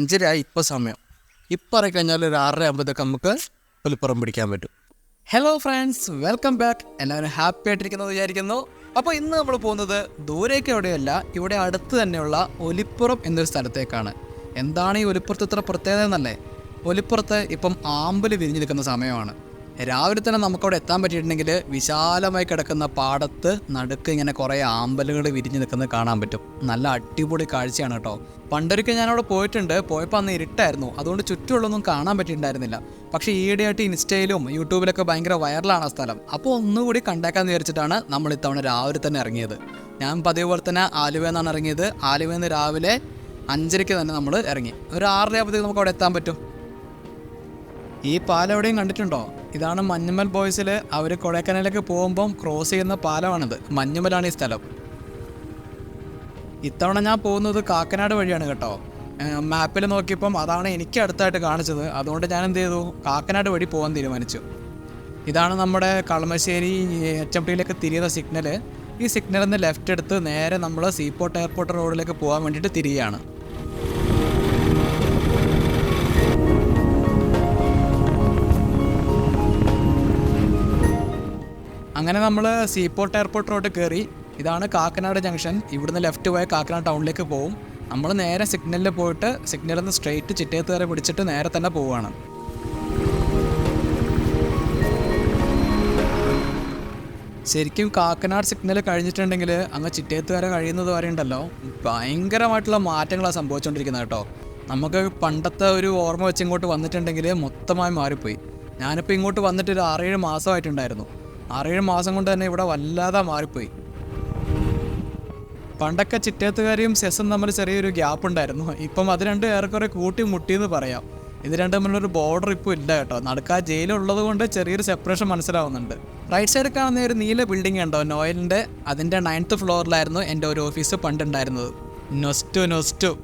അഞ്ചരയായി ഇപ്പോൾ സമയം. ഇപ്പം ഇറങ്ങിക്കഴിഞ്ഞാൽ ഒരു ആറര ആകുമ്പോഴത്തേക്ക് നമുക്ക് ഒലിപ്പുറം പിടിക്കാൻ പറ്റും. ഹലോ ഫ്രണ്ട്സ് വെൽക്കം ബാക്ക് എല്ലാവരും ഹാപ്പി ആയിട്ടിരിക്കുന്നത് വിചാരിക്കുന്നു. അപ്പോൾ ഇന്ന് നമ്മൾ പോകുന്നത് ദൂരേക്ക് എവിടെയല്ല ഇവിടെ അടുത്ത് തന്നെയുള്ള ഒലിപ്പുറം എന്നൊരു സ്ഥലത്തേക്കാണ്. എന്താണ് ഈ ഒലിപ്പുറത്ത് ഇത്ര പ്രത്യേകത എന്നല്ലേ? ഒലിപ്പുറത്ത് ഇപ്പം ആമ്പൽ വിരിഞ്ഞു നിൽക്കുന്ന സമയമാണ്. രാവിലെ തന്നെ നമുക്കവിടെ എത്താൻ പറ്റിയിട്ടുണ്ടെങ്കിൽ വിശാലമായി കിടക്കുന്ന പാടത്ത് നടുക്ക് ഇങ്ങനെ കുറേ ആമ്പലുകൾ വിരിഞ്ഞ് നിൽക്കുന്നത് കാണാൻ പറ്റും. നല്ല അടിപൊളി കാഴ്ചയാണ് കേട്ടോ. പണ്ടൊരിക്കൽ ഞാനവിടെ പോയിട്ടുണ്ട്. പോയപ്പോൾ അന്ന് ഇരുട്ടായിരുന്നു. അതുകൊണ്ട് ചുറ്റുമുള്ളൊന്നും കാണാൻ പറ്റിയിട്ടുണ്ടായിരുന്നില്ല. പക്ഷേ ഈയിടെയായിട്ട് ഇൻസ്റ്റയിലും യൂട്യൂബിലൊക്കെ ഭയങ്കര വൈറലാണ് ആ സ്ഥലം. അപ്പോൾ ഒന്നുകൂടി കണ്ടേക്കാന്ന് വിചാരിച്ചിട്ടാണ് നമ്മൾ ഇത്തവണ രാവിലെ തന്നെ ഇറങ്ങിയത്. ഞാൻ പതിവ് പോലെ തന്നെ ആലുവയിൽ ഇറങ്ങിയത്. ആലുവയിൽ നിന്ന് രാവിലെ അഞ്ചരയ്ക്ക് തന്നെ നമ്മൾ ഇറങ്ങി. ഒരു ആറര ആകുമ്പോഴത്തേക്ക് നമുക്ക് അവിടെ എത്താൻ പറ്റും. ഈ പാലം എവിടെയും കണ്ടിട്ടുണ്ടോ? ഇതാണ് മഞ്ഞുമൽ ബോയ്സിൽ അവർ കൊടൈക്കനാലിലേക്ക് പോകുമ്പം ക്രോസ് ചെയ്യുന്ന പാലമാണിത്. മഞ്ഞുമലാണ് ഈ സ്ഥലം. ഇത്തവണ ഞാൻ പോകുന്നത് കാക്കനാട് വഴിയാണ് കേട്ടോ. മാപ്പിൽ നോക്കിയപ്പം അതാണ് എനിക്ക് അടുത്തായിട്ട് കാണിച്ചത്. അതുകൊണ്ട് ഞാൻ എന്ത് ചെയ്തു? കാക്കനാട് വഴി പോകാൻ തീരുമാനിച്ചു. ഇതാണ് നമ്മുടെ കളമശ്ശേരി എച്ച് എം ടിയിലേക്ക് തിരിയുന്ന സിഗ്നൽ ഈ സിഗ്നലിൽ നിന്ന് ലെഫ്റ്റ് എടുത്ത് നേരെ നമ്മൾ സീപോർട്ട് എയർപോർട്ട് റോഡിലേക്ക് പോകാൻ വേണ്ടിയിട്ട് തിരിയുകയാണ്. അങ്ങനെ നമ്മൾ സീപോർട്ട് എയർപോർട്ട് റോഡ് കയറി ഇതാണ് കാക്കനാട് ജംഗ്ഷൻ ഇവിടുന്ന് ലെഫ്റ്റ് പോയ കാക്കനാട് ടൗണിലേക്ക് പോകും നമ്മൾ നേരെ സിഗ്നലിൽ പോയിട്ട് സിഗ്നലിൽ നിന്ന് സ്ട്രെയിറ്റ് ചിറ്റയത്ത് വരെ പിടിച്ചിട്ട് നേരെ തന്നെ പോവുകയാണ് ശരിക്കും കാക്കനാട് സിഗ്നൽ കഴിഞ്ഞിട്ടുണ്ടെങ്കിൽ അങ്ങ് ചിറ്റയത്ത് വരെ കഴിയുന്നത് വരെ ഉണ്ടല്ലോ. ഭയങ്കരമായിട്ടുള്ള മാറ്റങ്ങളാണ് സംഭവിച്ചുകൊണ്ടിരിക്കുന്നത് കേട്ടോ. നമുക്ക് പണ്ടത്തെ ഒരു ഓർമ്മ വെച്ച് ഇങ്ങോട്ട് വന്നിട്ടുണ്ടെങ്കിൽ മൊത്തമായി മാറിപ്പോയി. ഞാനിപ്പോൾ ഇങ്ങോട്ട് വന്നിട്ട് ഒരു ആറേഴ് മാസമായിട്ടുണ്ടായിരുന്നു. ആറേഴ് മാസം കൊണ്ട് തന്നെ ഇവിടെ വല്ലാതെ മാറിപ്പോയി. പണ്ടൊക്കെ ചിറ്റേത്തുകാരിയും സെസ്സും തമ്മിൽ ചെറിയൊരു ഗ്യാപ്പ് ഉണ്ടായിരുന്നു. ഇപ്പം അത് രണ്ട് ഏറെക്കുറെ കൂട്ടി മുട്ടിയെന്ന് പറയാം. ഇത് രണ്ടും തമ്മിലൊരു ബോർഡർ ഇപ്പോൾ ഇല്ല കേട്ടോ. നടക്കാ ജയിലുള്ളത് കൊണ്ട് ചെറിയൊരു സെപ്പറേഷൻ മനസ്സിലാവുന്നുണ്ട്. റൈറ്റ് സൈഡിൽ കാണുന്ന ഒരു നീല ബിൽഡിംഗ് ഉണ്ടോ നോയലിന്റെ അതിന്റെ നയൻത്ത് ഫ്ലോറിലായിരുന്നു എന്റെ ഒരു ഓഫീസ് പണ്ടുണ്ടായിരുന്നത്. നൊസ്റ്റു നൊസ്റ്റു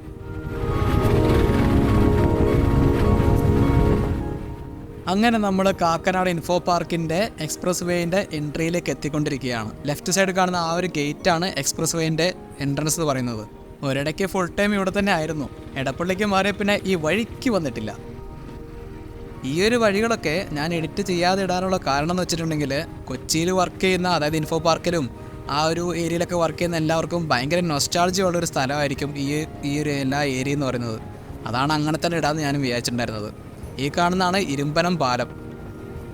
അങ്ങനെ നമ്മൾ കാക്കനാട് ഇൻഫോ പാർക്കിന്റെ എക്സ്പ്രസ് വേയിന്റെ എൻട്രിയിലേക്ക് എത്തിക്കൊണ്ടിരിക്കുകയാണ്. ലെഫ്റ്റ് സൈഡ് കാണുന്ന ആ ഒരു ഗേറ്റ് ആണ് എക്സ്പ്രസ് വേയിന്റെ എൻട്രൻസ് എന്ന് പറയുന്നത്. ഒരിടയ്ക്ക് ഫുൾ ടൈം ഇവിടെ തന്നെ ആയിരുന്നു. എടപ്പള്ളിക്ക് മാറിയ പിന്നെ ഈ വഴിക്ക് വന്നിട്ടില്ല. ഈ ഒരു വഴികളൊക്കെ ഞാൻ എഡിറ്റ് ചെയ്യാതെ ഇടാനുള്ള കാരണം എന്ന് വെച്ചിട്ടുണ്ടെങ്കിൽ കൊച്ചിയിൽ വർക്ക് ചെയ്യുന്ന അതായത് ഇൻഫോ പാർക്കിലും ആ ഒരു ഏരിയയിലൊക്കെ വർക്ക് ചെയ്യുന്ന എല്ലാവർക്കും ഭയങ്കര ഉള്ള ഒരു സ്ഥലമായിരിക്കും ഈ ഈ ഒരു എല്ലാ ഏരിയ എന്ന് പറയുന്നത്. അതാണ് അങ്ങനെ തന്നെ ഇടാമെന്ന് ഞാനും വിചാരിച്ചിട്ടുണ്ടായിരുന്നത്. ഈ കാണുന്നതാണ് ഇരുമ്പനം പാലം.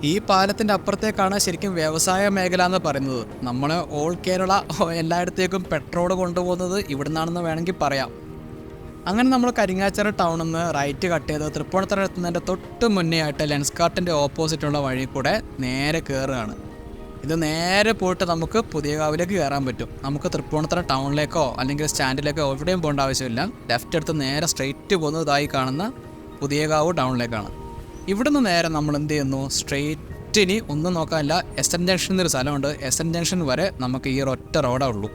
ഈ പാലത്തിന്റെ അപ്പുറത്തേക്കാണ് ശരിക്കും വ്യവസായ മേഖല എന്ന് പറയുന്നത്. നമ്മൾ ഓൾ കേരള എല്ലായിടത്തേക്കും പെട്രോൾ കൊണ്ടുപോകുന്നത് ഇവിടെ നിന്നാണെന്ന് വേണമെങ്കിൽ പറയാം. അങ്ങനെ നമ്മൾ കരിങ്ങാച്ചറ ടൗണിൽ നിന്ന് റൈറ്റ് കട്ട് ചെയ്ത് തൃപ്പൂണിത്തറ എത്തുന്നതിന്റെ തൊട്ട് മുന്നേ ആയിട്ട് ലെൻസ് കാർട്ടിന്റെ ഓപ്പോസിറ്റുള്ള വഴി കൂടെ നേരെ കയറുകയാണ് ഇത് നേരെ പോയിട്ട് നമുക്ക് പുതിയകാവിലേക്ക് കയറാൻ പറ്റും. നമുക്ക് തൃപ്പൂണിത്തറ ടൗണിലേക്കോ അല്ലെങ്കിൽ സ്റ്റാൻഡിലേക്കോ എവിടെയും പോകേണ്ട ആവശ്യമില്ല. ലെഫ്റ്റ് എടുത്ത് നേരെ സ്ട്രെയിറ്റ് പോകുന്നതായി കാണുന്ന പുതിയകാവ് ടൗണിലേക്കാണ് ഇവിടുന്ന് നേരെ നമ്മൾ എന്ത് ചെയ്യുന്നു? സ്ട്രെയിറ്റ് ഇനി ഒന്നും നോക്കാനില്ല. എസ് എൻ ജംഗ്ഷൻ എന്നൊരു സ്ഥലമുണ്ട്. എസ് എൻ ജംഗ്ഷൻ വരെ നമുക്ക് ഈ ഒരൊറ്റ റോഡേ ഉള്ളൂ.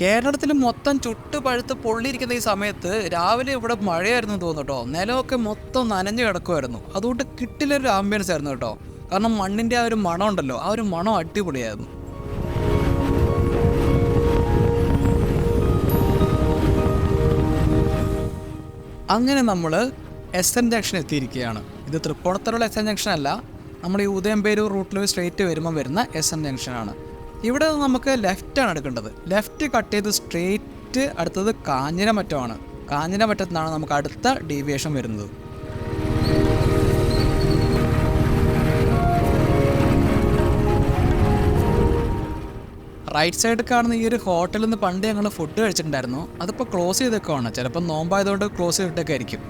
കേരളത്തിൽ മൊത്തം ചുട്ട് പഴുത്ത് പൊള്ളിയിരിക്കുന്ന ഈ സമയത്ത് രാവിലെ ഇവിടെ മഴയായിരുന്നു തോന്നുന്നു കേട്ടോ. നിലമൊക്കെ മൊത്തം നനഞ്ഞു കിടക്കുമായിരുന്നു അതുകൊണ്ട് കിട്ടിലൊരു ആംബിയൻസ് ആയിരുന്നു കേട്ടോ. കാരണം മണ്ണിന്റെ ആ ഒരു മണം ഉണ്ടല്ലോ ആ ഒരു മണം അടിപൊളിയായിരുന്നു. അങ്ങനെ നമ്മൾ എസ് എൻ ജംഗ്ഷൻ എത്തിയിരിക്കുകയാണ്. ഇത് തൃപ്പൂണിത്തറയുള്ള എസ് എൻ ജംഗ്ഷൻ അല്ല. നമ്മൾ ഈ ഉദയംപേരൂർ റൂട്ടിൽ സ്ട്രേറ്റ് വരുമ്പോൾ വരുന്ന എസ് എൻ ജംഗ്ഷനാണ് ഇവിടെ നമുക്ക് ലെഫ്റ്റാണ് എടുക്കേണ്ടത്. ലെഫ്റ്റ് കട്ട് ചെയ്ത് സ്ട്രേറ്റ് അടുത്തത് കാഞ്ഞിരമറ്റമാണ്. കാഞ്ഞിരമറ്റത്താണ് നമുക്ക് അടുത്ത ഡീവിയേഷൻ വരുന്നത്. റൈറ്റ് സൈഡിൽ കാണുന്ന ഈ ഒരു ഹോട്ടലിൽ നിന്ന് പണ്ട് ഞങ്ങൾ ഫുഡ് കഴിച്ചിട്ടുണ്ടായിരുന്നു. അതിപ്പോൾ ക്ലോസ് ചെയ്തേക്കുവാണ്. ചിലപ്പോൾ നോമ്പായതുകൊണ്ട് ക്ലോസ് ചെയ്തിട്ടൊക്കെ ആയിരിക്കും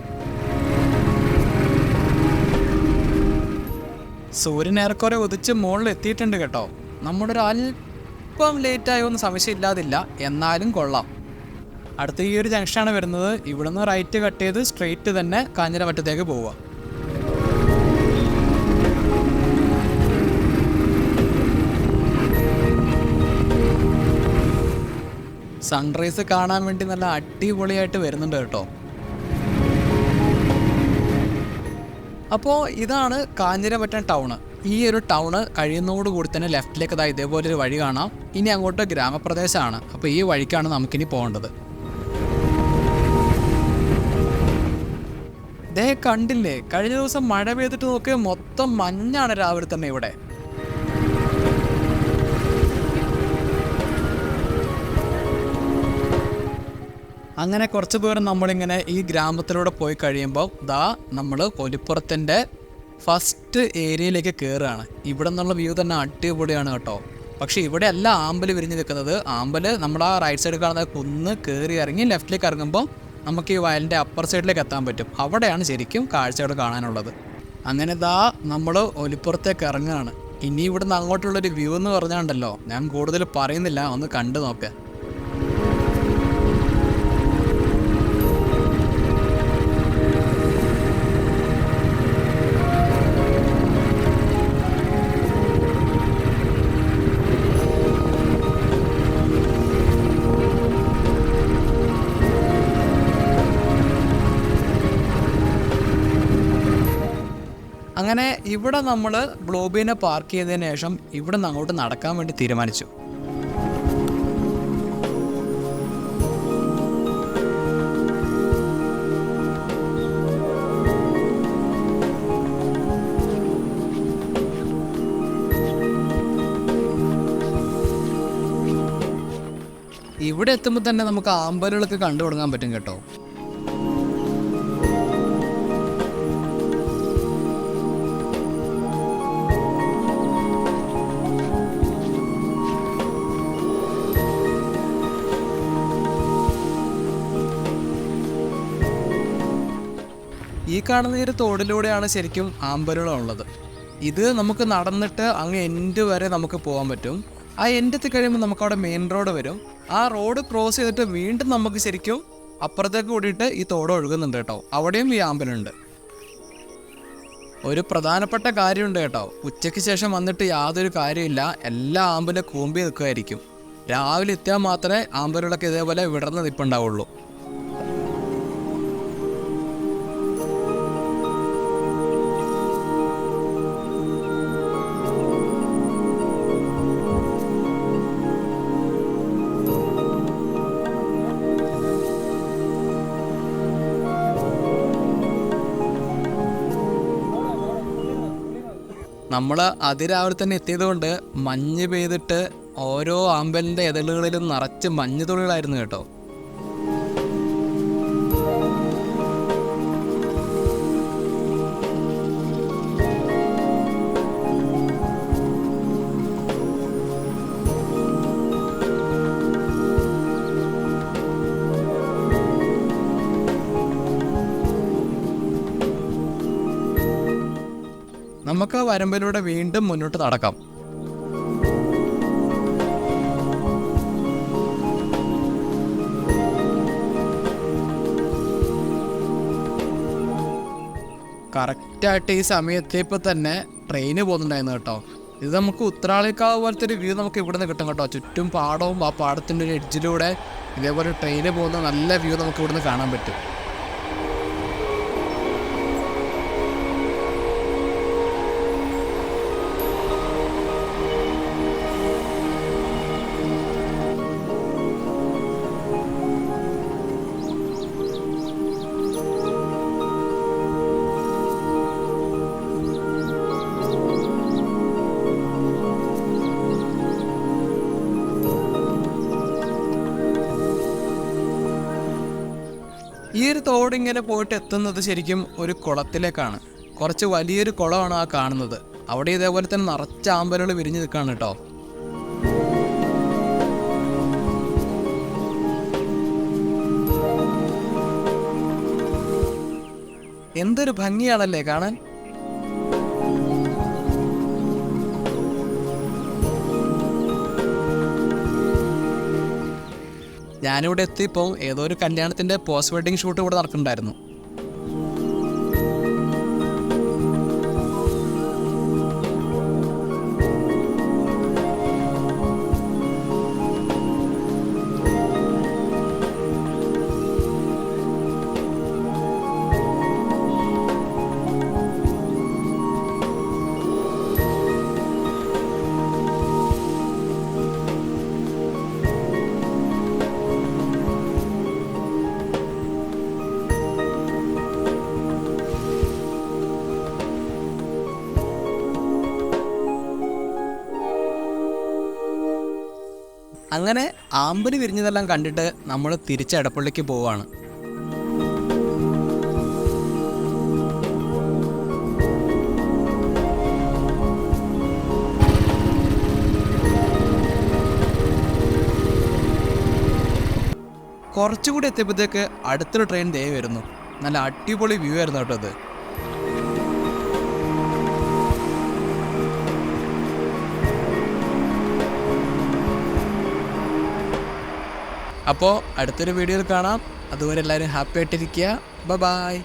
സൂര്യൻ ഏറെക്കുറെ ഉദിച്ച് മുകളിൽ എത്തിയിട്ടുണ്ട് കേട്ടോ. നമ്മുടെ ഒരു അല്പം ലേറ്റായോ എന്ന് സംശയമില്ലാതില്ല എന്നാലും കൊള്ളാം. അടുത്ത ഈ ഒരു ജംഗ്ഷനാണ് വരുന്നത്. ഇവിടുന്ന് റൈറ്റ് കട്ട് ചെയ്ത് സ്ട്രെയിറ്റ് തന്നെ കാഞ്ഞിരമറ്റത്തേക്ക് പോവുക. സൺറൈസ് കാണാൻ വേണ്ടി നല്ല അടിപൊളിയായിട്ട് വരുന്നുണ്ട് കേട്ടോ. അപ്പോൾ ഇതാണ് കാഞ്ഞിരമറ്റം ടൗണ്. ഈ ഒരു ടൗണ് കഴിയുന്നതോടുകൂടി തന്നെ ലെഫ്റ്റിലേക്ക് അതായത് ഇതേപോലെ ഒരു വഴി കാണാം. ഇനി അങ്ങോട്ട് ഗ്രാമപ്രദേശമാണ് അപ്പോൾ ഈ വഴിക്കാണ് നമുക്കിനി പോകേണ്ടത്. ദേ കണ്ടില്ലേ? കഴിഞ്ഞ ദിവസം മഴ പെയ്തിട്ട് നോക്കിയാൽ മൊത്തം മഞ്ഞാണ് രാവിലെ തന്നെ ഇവിടെ. അങ്ങനെ കുറച്ച് ദൂരം നമ്മളിങ്ങനെ ഈ ഗ്രാമത്തിലൂടെ പോയി കഴിയുമ്പോൾ ദാ നമ്മൾ കൊലിപ്പുറത്തിന്റെ ഫസ്റ്റ് ഏരിയയിലേക്ക് കയറുകയാണ് ഇവിടെ നിന്നുള്ള വ്യൂ തന്നെ അടിപൊളിയാണ് കേട്ടോ. പക്ഷേ ഇവിടെ അല്ല ആമ്പൽ വിരിഞ്ഞ് നിൽക്കുന്നത് ആമ്പൽ നമ്മൾ ആ റൈറ്റ് സൈഡിൽ കാണുന്ന കുന്ന് കയറി ഇറങ്ങി ലെഫ്റ്റിലേക്ക് ഇറങ്ങുമ്പോൾ നമുക്ക് ഈ വയലിന്റെ അപ്പർ സൈഡിലേക്ക് എത്താൻ പറ്റും. അവിടെയാണ് ശരിക്കും കാഴ്ചകൾ കാണാനുള്ളത്. അങ്ങനെ ദാ നമ്മൾ ഒലിപ്പുറത്തേക്ക് ഇറങ്ങുകയാണ്. ഇനി ഇവിടുന്ന് അങ്ങോട്ടുള്ളൊരു വ്യൂ എന്ന് പറഞ്ഞാണ്ടല്ലോ. ഞാൻ കൂടുതൽ പറയുന്നില്ല ഒന്ന് കണ്ടു നോക്കുക അങ്ങനെ ഇവിടെ നമ്മൾ ഗ്ലോബിനെ പാർക്ക് ചെയ്തതിന് ശേഷം ഇവിടെ നിന്ന് അങ്ങോട്ട് നടക്കാൻ വേണ്ടി തീരുമാനിച്ചു. ഇവിടെ എത്തുമ്പോൾ തന്നെ നമുക്ക് ആമ്പലുകളൊക്കെ കണ്ടു തുടങ്ങാൻ പറ്റും കേട്ടോ. കാണുന്ന ഒരു തോടിലൂടെയാണ് ശരിക്കും ആമ്പലുകൾ ഉള്ളത് ഇത് നമുക്ക് നടന്നിട്ട് അങ്ങ് എൻഡ് വരെ നമുക്ക് പോകാൻ പറ്റും. ആ എൻഡ് കഴിയുമ്പോൾ നമുക്ക് അവിടെ മെയിൻ റോഡ് വരും. ആ റോഡ് ക്രോസ് ചെയ്തിട്ട് വീണ്ടും നമുക്ക് ശരിക്കും അപ്പുറത്തേക്ക് കൂടിയിട്ട് ഈ തോട് ഒഴുകുന്നുണ്ട് കേട്ടോ. അവിടെയും ഈ ആമ്പലുണ്ട്. ഒരു പ്രധാനപ്പെട്ട കാര്യമുണ്ട് കേട്ടോ. ഉച്ചയ്ക്ക് ശേഷം വന്നിട്ട് യാതൊരു കാര്യമില്ല. എല്ലാ ആമ്പലും കൂമ്പി നിൽക്കുമായിരിക്കും. രാവിലെ എത്തിയാൽ മാത്രമേ ആമ്പലുകളൊക്കെ ഇതേപോലെ വിടർന്ന് നിൽപ്പുണ്ടാവുള്ളൂ. നമ്മൾ അതിരാവിലെ തന്നെ എത്തിയതുകൊണ്ട് മഞ്ഞ് പെയ്തിട്ട് ഓരോ ആമ്പലിന്റെ ഇതളുകളിലും നിറച്ച് മഞ്ഞ് തുള്ളികളായിരുന്നു കേട്ടോ. നമുക്ക് ആ വരമ്പിലൂടെ വീണ്ടും മുന്നോട്ട് നടക്കാം. കറക്റ്റായിട്ട് ഈ സമയത്തേപ്പോൾ തന്നെ ട്രെയിന് പോകുന്നുണ്ടായിരുന്നു കേട്ടോ. ഇത് നമുക്ക് ഉത്രാളിക്കാവ് പോലത്തെ ഒരു വ്യൂ നമുക്ക് ഇവിടെ നിന്ന് കിട്ടും കേട്ടോ. ചുറ്റും പാടവും ആ പാടത്തിന്റെ ഒരു എഡ്ജിലൂടെ ഇതേപോലെ ട്രെയിന് പോകുന്ന നല്ല വ്യൂ നമുക്ക് ഇവിടുന്ന് കാണാൻ പറ്റും. ഈ ഒരു തോട് ഇങ്ങനെ പോയിട്ട് എത്തുന്നത് ശരിക്കും ഒരു കുളത്തിലേക്കാണ്. കുറച്ച് വലിയൊരു കുളമാണ് ആ കാണുന്നത്. അവിടെ ഇതേപോലെ തന്നെ നിറച്ച ആമ്പലുകൾ വിരിഞ്ഞു നിൽക്കുകയാണ് കേട്ടോ. എന്തൊരു ഭംഗിയാണല്ലേ കാണാൻ? ഞാനിവിടെ എത്തിയപ്പോൾ ഏതോ ഒരു കല്യാണത്തിന്റെ പോസ്റ്റ് വെഡിങ് ഷൂട്ട് ഇവിടെ നടക്കുന്നുണ്ടായിരുന്നു. അങ്ങനെ ആമ്പൽ വിരിഞ്ഞതെല്ലാം കണ്ടിട്ട് നമ്മൾ തിരിച്ച് എടപ്പള്ളിക്ക് പോവാണ്. കുറച്ചുകൂടി എത്തിയപ്പോഴത്തേക്ക് അടുത്തൊരു ട്രെയിൻ ദേ വരുന്നു. നല്ല അടിപൊളി വ്യൂ ആയിരുന്നു കേട്ടോ അത്. അപ്പോൾ അടുത്തൊരു വീഡിയോയിൽ കാണാം. അതുവരെ എല്ലാവരും ഹാപ്പി ആയിട്ടിരിക്കുക. ബ ബായ്